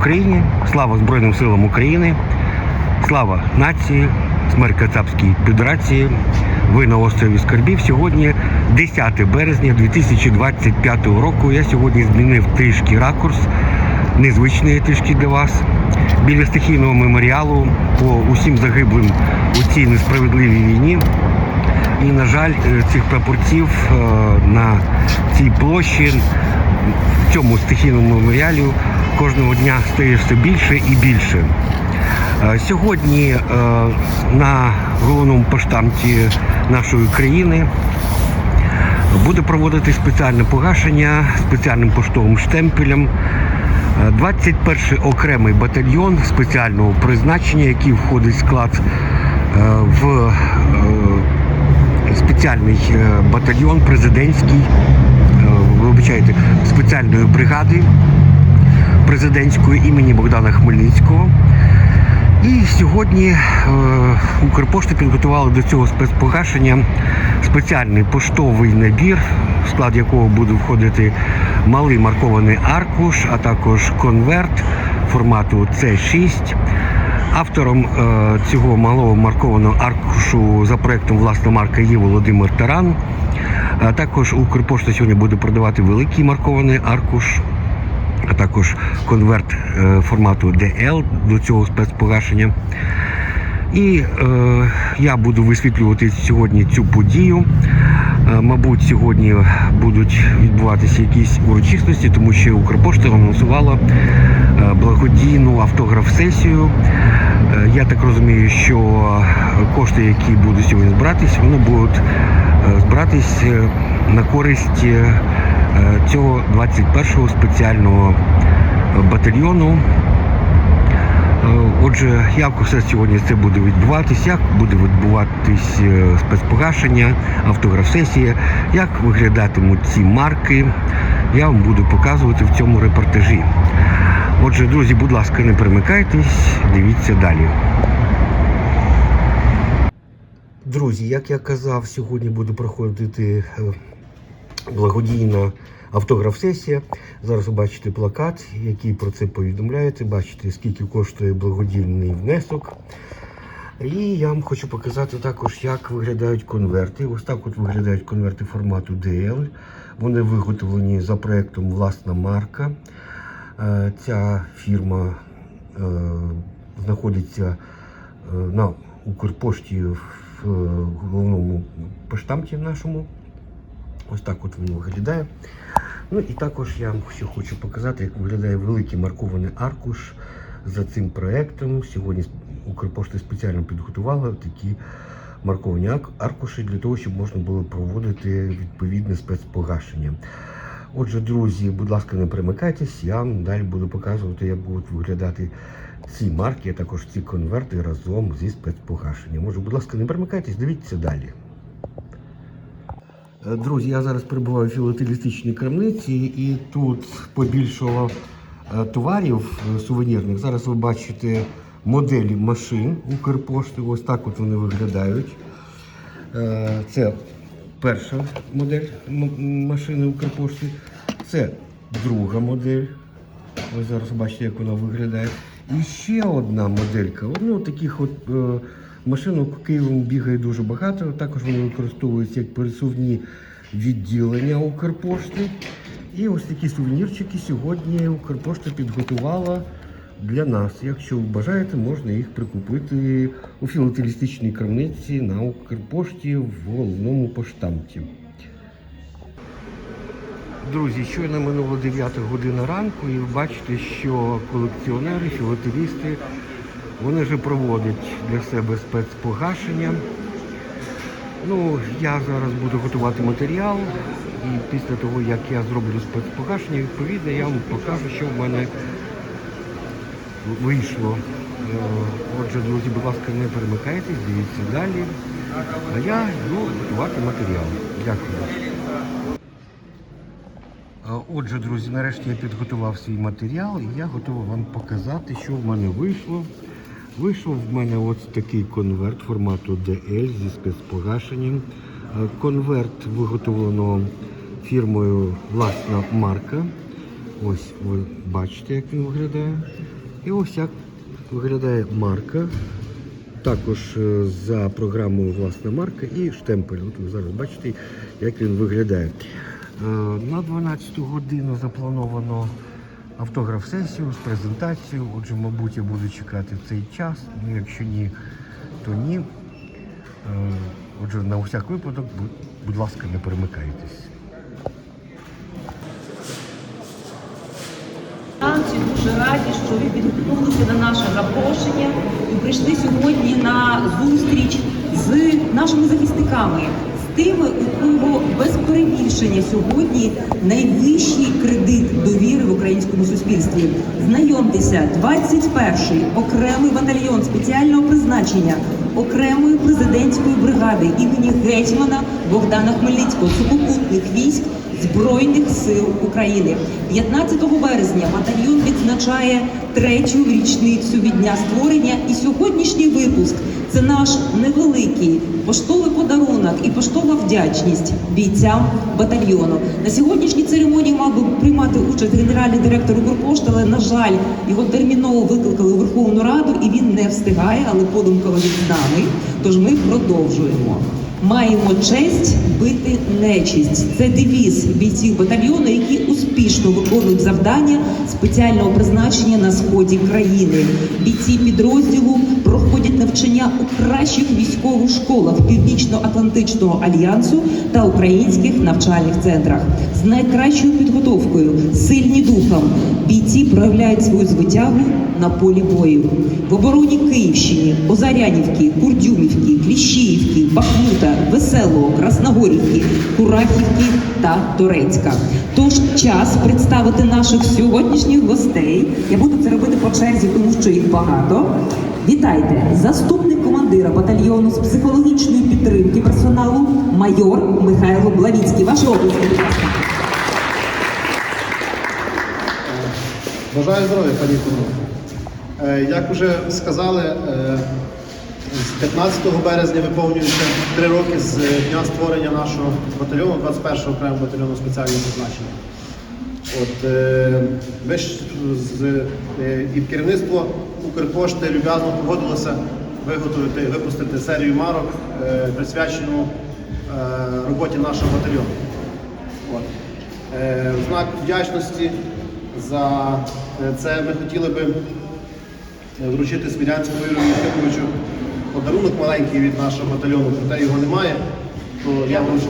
Україні! Слава Збройним силам України! Слава нації! Смерть Кацапській Федерації! Ви на острові Скарбів. Сьогодні 10 березня 2025 року. Я сьогодні змінив трішки ракурс, незвичний трішки для вас. Біля стихійного меморіалу по усім загиблим у цій несправедливій війні. І, на жаль, е, цих прапорців е, на цій площі, в цьому стихійному меморіалі кожного дня стає все більше і більше. Е, Сьогодні на головному поштамті нашої країни буде проводити спеціальне погашення спеціальним поштовим штемпелем. Е, 21-й окремий батальйон спеціального призначення, який входить в склад в спеціальний е, батальйон президентський, е, вибачайте, спеціальної бригади президентської імені Богдана Хмельницького. І сьогодні е, Укрпошта підготувала до цього спецпогашення спеціальний поштовий набір, в склад якого буде входити малий маркований аркуш, а також конверт формату С6. Автором е, цього малого маркованого аркушу за проектом власна марка є Володимир Таран. А також Укрпошта сьогодні буде продавати великий маркований аркуш а також конверт е, формату DL до цього спецпогашення. І е, я буду висвітлювати сьогодні цю подію. Е, мабуть, сьогодні будуть відбуватися якісь урочистості, тому що Укрпошта анонсувала е, благодійну автограф-сесію. Е, я так розумію, що кошти, які будуть сьогодні збиратись, вони будуть е, збиратись е, на користь цього 21-го спеціального батальйону. Е, Отже, як усе сьогодні це буде відбуватись, як буде відбуватись е, спецпогашення, автограф-сесія, як виглядатимуть ці марки, я вам буду показувати в цьому репортажі. Отже, друзі, будь ласка, не перемикайтесь, дивіться далі. Друзі, як я казав, сьогодні буде проходити е, благодійна автограф-сесія. Зараз ви бачите плакат, який про це повідомляє. Бачите, скільки коштує благодійний внесок. І я вам хочу показати також, як виглядають конверти. Ось так от виглядають конверти формату DL. Вони виготовлені за проектом Власна марка. Е, Ця фірма е, знаходиться е, на Укрпошті в головному поштамті нашому. Ось так от воно виглядає. Ну і також я вам ще хочу показати, як виглядає великий маркований аркуш за цим проектом. Сьогодні Укрпошта спеціально підготувала такі марковані аркуші для того, щоб можна було проводити відповідне спецпогашення. Отже, друзі, будь ласка, не перемикайтесь, я вам далі буду показувати, як будуть виглядати ці марки, а також ці конверти разом зі спецпогашенням. Отже, будь ласка, не перемикайтесь, дивіться далі. Е, Друзі, я зараз перебуваю в філателістичній крамниці і тут побільшало е, товарів е, сувенірних. Зараз ви бачите моделі машин Укрпошти. Ось так от вони виглядають. Це перша модель машини Укрпошти. Це друга модель. Ось зараз бачите, як вона виглядає. І ще одна моделька. Ну, таких от машинок Києвом бігає дуже багато. Також вони використовуються як пересувні відділення Укрпошти. І ось такі сувенірчики сьогодні Укрпошта підготувала для нас. Якщо бажаєте, можна їх прикупити у філателістичній крамниці на Укрпошті в головному поштамті. Друзі, щойно минуло 9 година ранку, і ви бачите, що колекціонери, філателісти, вони вже проводять для себе спецпогашення. Ну, я зараз буду готувати матеріал, і після того, як я зроблю спецпогашення, відповідно, я вам покажу, що в мене вийшло. Е, Отже, друзі, будь ласка, не перемикайтесь, дивіться далі. А я йду готувати матеріал. Дякую. Отже, друзі, нарешті я підготував свій матеріал і я готовий вам показати, що в мене вийшло. Вийшов в мене ось такий конверт формату DL зі спецпогашенням. Е, Конверт виготовлено фірмою власна марка. Ось ви Бачите, як він виглядає. І ось як виглядає марка. Також е, за програмою власна марка і штемпель. От ви зараз бачите, як він виглядає. Е, На 12 годину заплановано автограф-сесію з презентацією. Отже, мабуть, я буду чекати цей час. Ну, якщо ні, то ні. Е, Отже, на всяк випадок, будь ласка, не перемикайтесь. Дуже раді, що ви відгукнулися на наше запрошення і прийшли сьогодні на зустріч з нашими захисниками, з тими, у кого без перебільшення сьогодні найвищий кредит довіри в українському суспільстві. Знайомтеся, 21-й окремий батальйон спеціального призначення окремої президентської бригади імені гетьмана Богдана Хмельницького сухопутних військ. Збройних сил України 15 березня батальйон відзначає третю річницю від дня створення. І сьогоднішній випуск це наш невеликий поштовий подарунок і поштова вдячність бійцям батальйону. На сьогоднішній церемонії мав би приймати участь генеральний директор Укрпошти, але на жаль, його терміново викликали у Верховну Раду, і він не встигає, але подумково він з нами. Тож ми продовжуємо. Маємо честь бити нечисть. Це девіз бійців батальйону, які успішно виконують завдання спеціального призначення на сході країни. Бійці підрозділу проходять навчання у кращих військових школах Північно-Атлантичного альянсу та українських навчальних центрах з найкращою підготовкою, сильні духом. Бійці проявляють свою звитягу на полі бою в обороні Київщини, Озарянівки, Курдюмівки, Кліщіївки, Бахмута, Веселого, Красногорівки, Курахівки та Торецька. Тож час представити наших сьогоднішніх гостей. Я буду це робити по черзі, тому що їх багато. Вітайте! Заступник командира батальйону з психологічної підтримки персоналу майор Михайло Блавіцький. Ваші області, будь ласка. Бажаю здоров'я, пані Павло. Е, Як вже сказали, е, з 15 березня виповнюється три роки з дня створення нашого батальйону, 21-го окремого батальйону спеціального призначення. От, е, ви ж з, е, і керівництво Укрпошти люб'язно погодилося виготовити, випустити серію марок, присвячену роботі нашого батальйону. От. Знак вдячності за е, це ми хотіли би е, вручити Смілянському Ігорю Єфимовичу подарунок маленький від нашого батальйону, проте його немає. То я вручу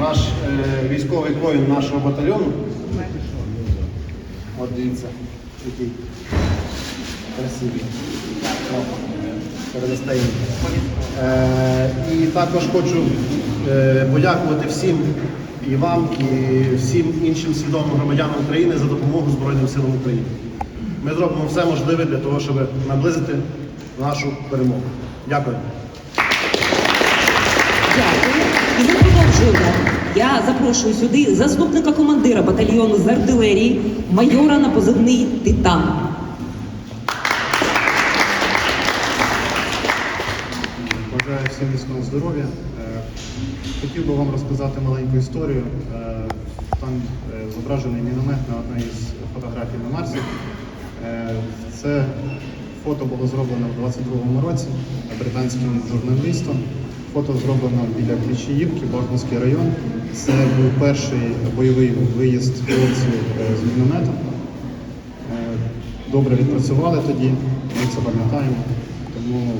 наш е, військовий воїн нашого батальйону. От дивіться, який красивий. Е, і також хочу е, подякувати всім і вам, і всім іншим свідомим громадянам України за допомогу Збройним силам України. Ми зробимо все можливе для того, щоб наблизити нашу перемогу. Дякую. Дякую. І ми продовжуємо. Я запрошую сюди заступника командира батальйону з артилерії, майора на позивний Титан. Бажаю всім міцного здоров'я. Хотів би вам розказати маленьку історію. Е, Там е, зображений міномет на одній із фотографій на Марсі. Е, Це фото було зроблено в 22-му році британським журналістом. Фото зроблено біля Кліщіївки, Бахмутський район. Це був перший бойовий виїзд хлопців з мінометом. Добре відпрацювали тоді, ми це пам'ятаємо, тому,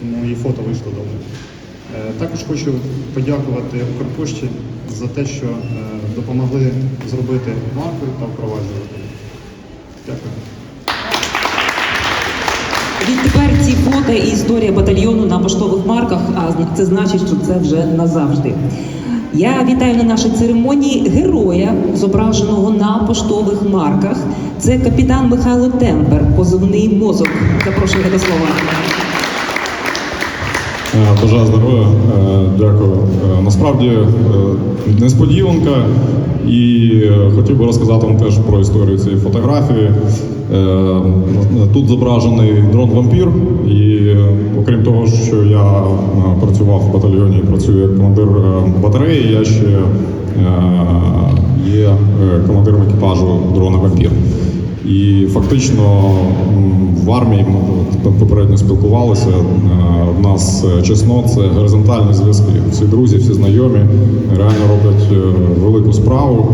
тому і фото вийшло добре. Е, Також хочу подякувати Укрпошті за те, що е, допомогли зробити марку та впроваджувати. Дякую. Відтепер ці фото і історія батальйону на поштових марках, а це значить, що це вже назавжди. Я вітаю на нашій церемонії героя, зображеного на поштових марках. Це капітан Михайло Темпер, позивний мозок. Запрошую до слова. Е, Бажаю здоров'я, Е, дякую. Е, Насправді несподіванка, і хотів би розказати вам теж про історію цієї фотографії. Тут зображений дрон-вампір, і окрім того, що я працював в батальйоні працюю як командир батареї, я ще є командиром екіпажу дрона Вампір. І фактично в армії ми попередньо спілкувалися. е, В нас е, чесно, це горизонтальні зв'язки. Всі друзі, всі знайомі реально роблять е, велику справу.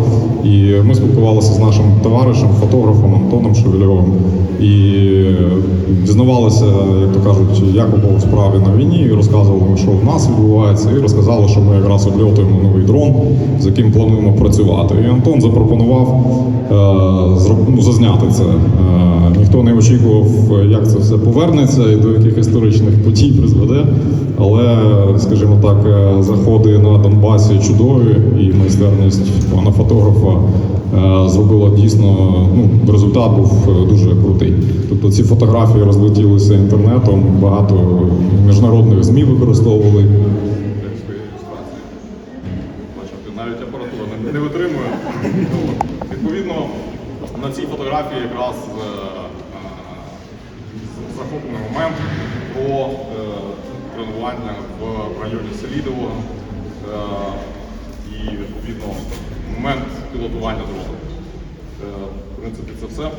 І ми спілкувалися з нашим товаришем, фотографом Антоном Шевельовим. І е, дізнавалися, як то кажуть, як у справі на війні, і розказували, що в нас відбувається, і розказали, що ми якраз обльотуємо новий дрон, з яким плануємо працювати. І Антон запропонував е, ну, зазняти це. Е, ніхто не очікував, як це все повернеться і до яких історичних подій призведе. Але, скажімо так, е, заходи на Донбасі чудові, і майстерність пана фотографа е, зробила дійсно ну, результат був е, дуже крутий. Тобто ці фотографії розлетілися інтернетом, багато міжнародних ЗМІ використовували. Навіть апаратура не, витримує. Ну, Відповідно, на цій фотографії якраз захоплений момент про е, тренування в районі Селідово е, і відповідно момент пілотування дрона. Е, в принципі, це все.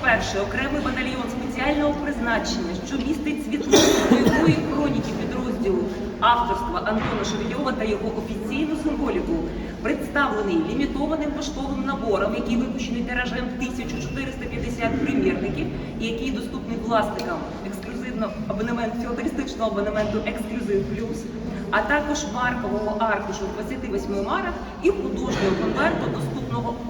21 окремий батальйон спеціального призначення, що містить світлини бойової хроніки підрозділу авторства Антона Шевельова та його офіційну символіку, представлений лімітованим поштовим набором, який випущений тиражем 1450 примірників і який доступний власникам ексклюзивного абонементу філателістичного абонементу Ексклюзив Плюс, а також маркового аркушу в 28 марах і художнього конверту, доступного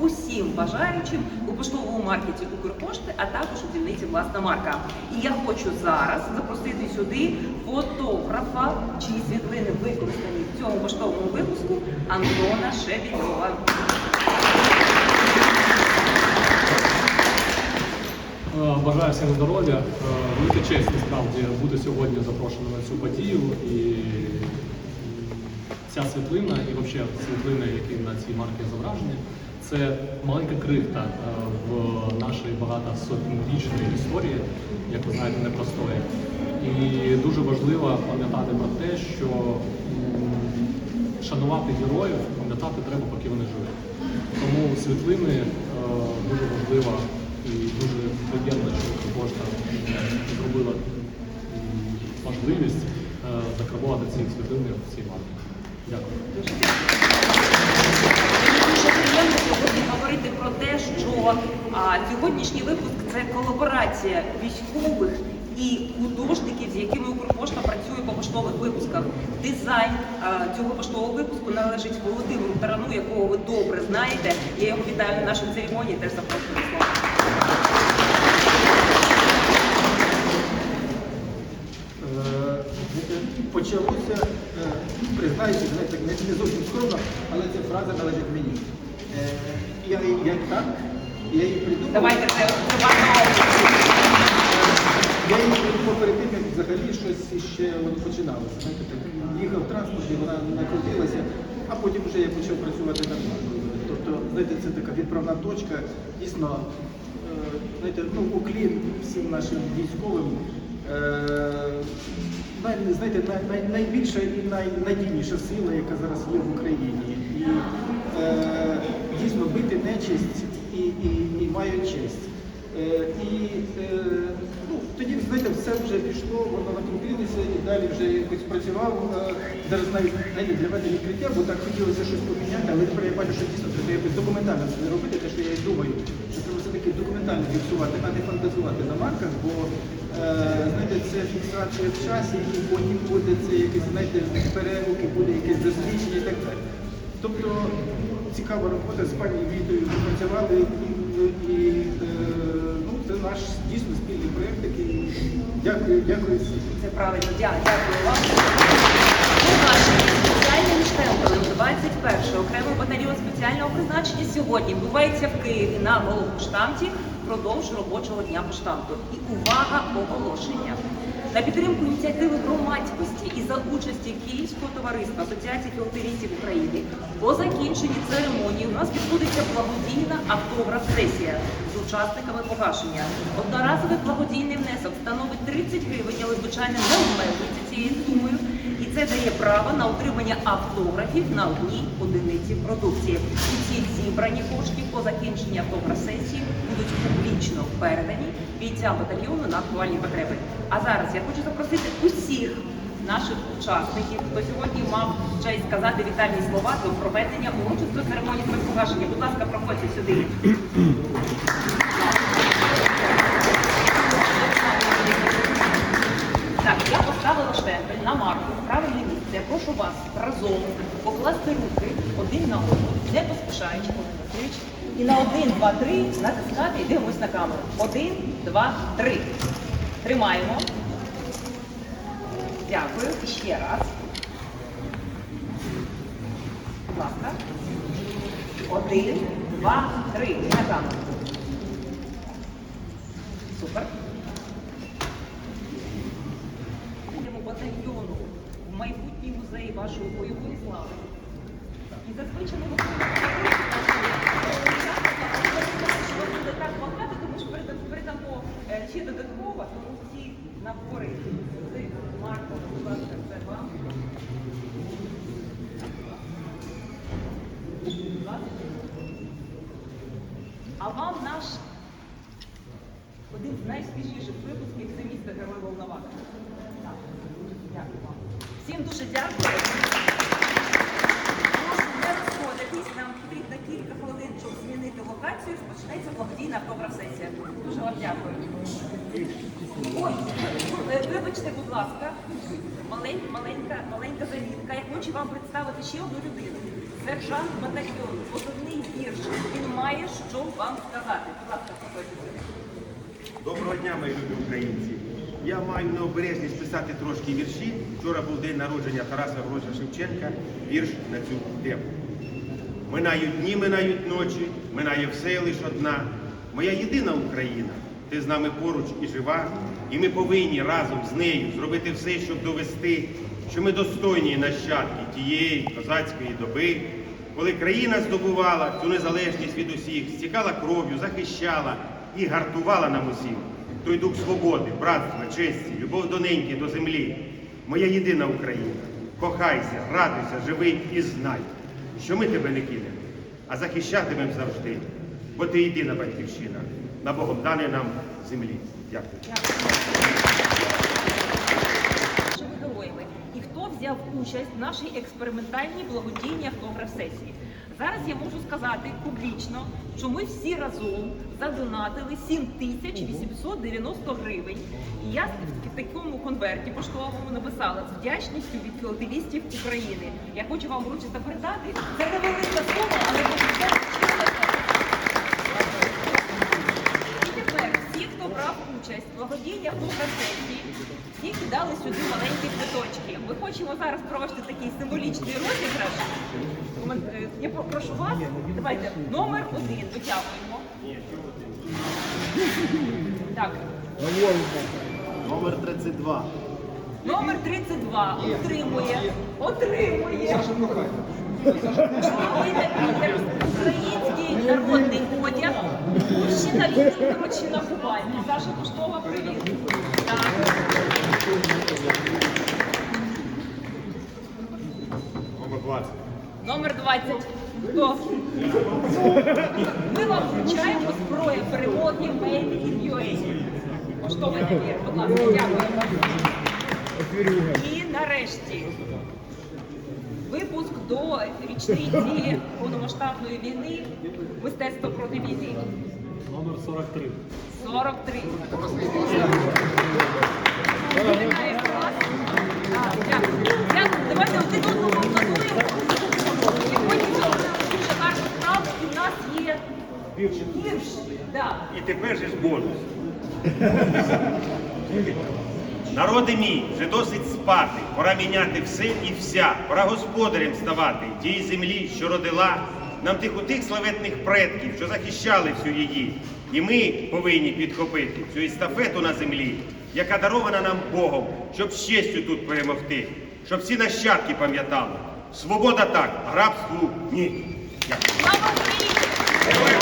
усім бажаючим у поштовому маркеті Укрпошти, а також у дільниці власна марка. І я хочу зараз запросити сюди фотографа, чиї світлини використані в цьому поштовому випуску Антона Шевільова. Е, Бажаю всім здоров'я. Велика честь насправді бути сьогодні запрошеним на цю подію. І ця світлина, і взагалі світлини, які на цій марці зображені, це маленька крихта е, в нашій багатосотньорічної історії, як ви знаєте, непростої. І дуже важливо пам'ятати про те, що шанувати героїв, пам'ятати треба, поки вони живі. Тому світлини е, дуже важлива і дуже приємно, що Укрпошта зробила можливість е, закарбувати ці світлини в цій марці. Дякую. Дуже приємно сьогодні говорити про те, а, сьогоднішній випуск це колаборація військових і художників, з якими Укрпошта працює по поштових випусках. Дизайн а, цього поштового випуску належить Володимиру Тарану, якого ви добре знаєте. Я його вітаю на нашій церемонії, теж запрошую до слова. Е, почалося, е, признаюся, знаєте, не, зовсім скромно, але ця фраза належить мені. Е, Я, я так, я її придумав. Давайте це. Я її придумав перед тим, як взагалі щось ще от починалося. Знаєте, так, їхав в транспорті, вона накрутилася, а потім вже я почав працювати нормально. Тобто, знаєте, це така відправна точка. Дійсно, е, знаєте, ну, уклін всім нашим військовим. Е, най, знаєте, най, най, найбільша і найнадійніша сила, яка зараз є в Україні. І е, дійсно бити нечисть і, і, і мають честь. Е, і е, ну, тоді, знаєте, все вже пішло, воно накрутилося і далі вже якось працював. Е, зараз навіть знаєте, для мене відкриття, бо так хотілося щось поміняти, але тепер я бачу, що дійсно треба якось документально це не робити, те, що я і думаю, що треба все-таки документально фіксувати, а не фантазувати на марках, бо знаєте, це фіксація в часі, і потім буде це якесь, знаєте, переруки, буде якесь дослідження і так далі. Тобто цікава робота з пані Вітою ми працювали і, і е, ну, це наш дійсно спільний проєкт, який дякую, дякую всім. Це правильно, дя- дякую вам. Спеціальним штемпелем 21 окремий батальйон спеціального призначення сьогодні відбувається в Києві на штамті впродовж робочого дня поштамту. І увага оголошення. На підтримку ініціативи громадськості і за участі Київського товариства Асоціації філателістів України по закінченні церемонії у нас відбудеться благодійна автограф-сесія з учасниками погашення. Одноразовий благодійний внесок становить 30 гривень, але звичайно не обмежується цією сумою. Це дає право на отримання автографів на одній одиниці продукції. І ці зібрані кошти по закінченні автограф-сесії будуть публічно передані бійцям батальйону на актуальні потреби. А зараз я хочу запросити усіх наших учасників, хто сьогодні мав честь сказати вітальні слова до проведення урочистої церемонії спецпогашення. Будь ласка, проходьте сюди. Так, я поставила штемпель на марку. Я прошу вас разом покласти руки один на одного, не поспішаючи, І на один, два, три натискати і дивимось на камеру. Один, два, три. Тримаємо. Дякую. І ще раз. Будь ласка. Один, два, три. На камеру. Вашої бойової слави. І зазвичай ми що буде так багато, тому що переда- передамо е, ще додатково, тому всі набори Марко, будь ласка, це вам. А вам наш один з найсвіжіших випусків це місто Герой Волноваха. Так, Дякую вам. Всім дуже дякую. Прошу не розходитись, нам потрібно кілька хвилин, щоб змінити локацію. Почнеться благодійна автограф-сесія. Дуже вам дякую. Ой, е, вибачте, будь ласка, маленька, маленька, маленька замітка. Я хочу вам представити ще одну людину. Сержант батальйону, позивний вірш. Він має що вам сказати. Будь ласка, сюди. Доброго дня, мої любі українці. Я маю необережність писати трошки вірші. Вчора був день народження Тараса Григоровича Шевченка. Вірш на цю тему. Минають дні, минають ночі, минає все лиш одна. Моя єдина Україна. Ти з нами поруч і жива, і ми повинні разом з нею зробити все, щоб довести, що ми достойні нащадки тієї козацької доби, коли країна здобувала цю незалежність від усіх, стікала кров'ю, захищала і гартувала нам усім той дух свободи, братства, честі, любов до неньки, до землі. Моя єдина Україна. Кохайся, радуйся, живи і знай, що ми тебе не кинемо, а захищатимемо завжди, бо ти єдина батьківщина на Богом дане нам землі. Дякую. нашими героями і хто взяв участь в нашій експериментальній благодійній автограф-сесії. Зараз я можу сказати публічно, що ми всі разом задонатили 7890 гривень. І я в такому конверті поштовому написала з вдячністю від філателістів України. Я хочу вам вручити передати. Це невелика сума, але це і тепер всі, хто брав участь в благодійній автограф-сесії, всі кидали сюди маленькі квиточки. Ми хочемо зараз провести такий символічний розіграш. Е, Я прошу вас, давайте номер один витягуємо. Так, Номер 32. номер 32 отримує, отримує. Український народний одяг. Мужчина від мужчина купальні. Саша Пуштова, привіт. Так. Номер 20. Номер 20. Хто? Ми вам вручаємо зброю перемоги Made in UA. Поштовий набір, будь ласка, дякую. І нарешті випуск до річниці повномасштабної війни мистецтво проти війни. Номер 43. 43. Вітаю вас. А, Дякую. Дякую. Давайте один одному аплодуємо. Нас є вірш. І тепер же ж бонус. Народи мій, вже досить спати, пора міняти все і вся, пора господарем ставати тієї землі, що родила нам тих отих славетних предків, що захищали всю її. І ми повинні підхопити цю естафету на землі, яка дарована нам Богом, щоб з честю тут перемогти, щоб всі нащадки пам'ятали. Свобода так, рабству ні. Дякую.